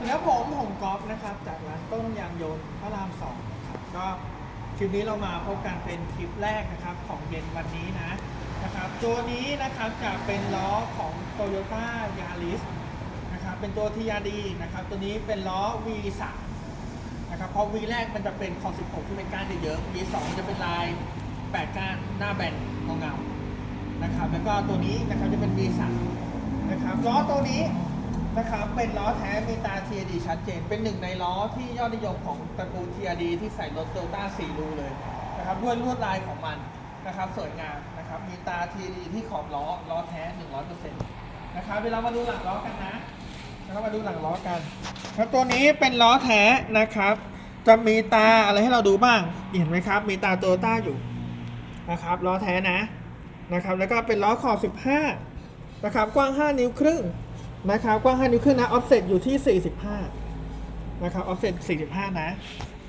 สวัสดีครับผมผมก๊อฟนะครับ จากร้านต้นยางยนต์พระรามสองนะครับก็คลิปนี้เรามาพบกันเป็นคลิปแรกนะครับของเย็นวันนี้นะนะครับ ตัวนี้นะครับจะเป็นล้อของ Toyota Yaris นะครับเป็นตัว TRD นะครับ ตัวนี้เป็นล้อ V3 นะครับเพราะ V แรกมันจะเป็นคอ16ที่เป็นก้านเยอะๆ V2 จะเป็นลาย 8 ก้านหน้าแบนเงาๆนะครับแล้วก็ตัวนี้นะครับจะเป็น V3 นะครับล้อตัวนี้ นะครับ เป็นล้อแท้มีตา TRD ชัดเจน เป็นหนึ่งในล้อที่ยอดนิยมของตระกูล TRD ที่ใส่รถโตโยต้า4รูเลยนะครับ ด้วยลวดลายของมันนะครับ สวยงามนะครับ มีตา TRD ที่ขอบล้อ ล้อแท้ 100%นะครับเวลามาดูหลังล้อกันนะแล้วมาดูหลังล้อกันครับตัวนี้เป็นล้อแท้นะครับ จะมีตาอะไรให้เราดูบ้าง เห็นไหมครับ มีตาโตโยต้าอยู่นะครับ ล้อแท้นะนะครับ แล้วก็เป็นล้อขอบ 15นะครับ กว้าง 5 นิ้วครึ่ง นะครับกว้าง5นิ้วครึ่งนะออฟเซ็ตอยู่ที่ 45 นะครับออฟเซ็ต45 นะ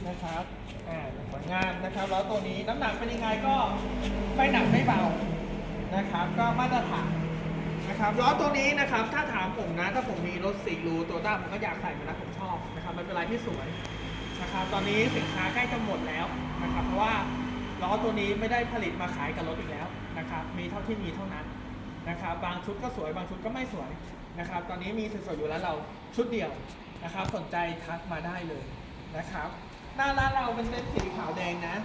นะครับอ่าสวยงามนะครับ แล้วตัวนี้น้ำหนักเป็นยังไงก็ไม่หนักไม่เบานะครับ ก็มาตรฐานนะครับล้อตัวนี้นะครับถ้าถามผมนะ ถ้าผมมีรถสี่รูตัวด้าผมก็อยากใส่มันนะผมชอบนะครับมันเป็นลายที่สวยนะครับตอนนี้สินค้าใกล้จะหมดแล้วนะครับเพราะว่าล้อตัวนี้ไม่ได้ผลิตมาขายกับรถอีกแล้วนะครับมีเท่าที่มีเท่านั้นนะครับบางชุดก็สวยบางชุดก็ไม่สวย นะครับ ตอนนี้มีสวยๆอยู่แล้วเราชุดเดียวนะครับ สนใจทักมาได้เลยนะครับ หน้าร้านเราเป็นเส้นสีขาวแดงนะ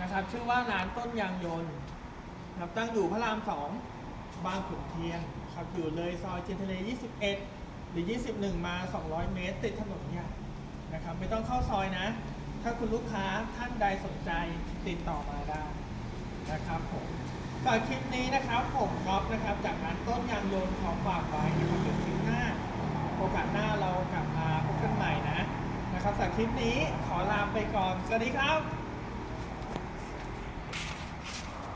นะครับ ชื่อว่าร้านต้นยางยนต์ครับตั้งอยู่พระรามสองบางขุนเทียนครับอยู่เลยซอยเจนทะเล 21 หรือ 21 มา 200 เมตร ติดถนนใหญ่นะครับ ไม่ต้องเข้าซอยนะ ถ้าคุณลูกค้าท่านใดสนใจติดต่อมาได้นะครับผม สำหรับคลิปนี้นะครับผมก๊อฟนะครับ จากร้านต้นยางยนต์ขอฝากไว้นะครับเดี๋ยวคลิปหน้า โอกาสหน้าเรากลับมาพบกันใหม่นะนะครับสำหรับคลิปนี้ขอลาไปก่อน สวัสดีครับ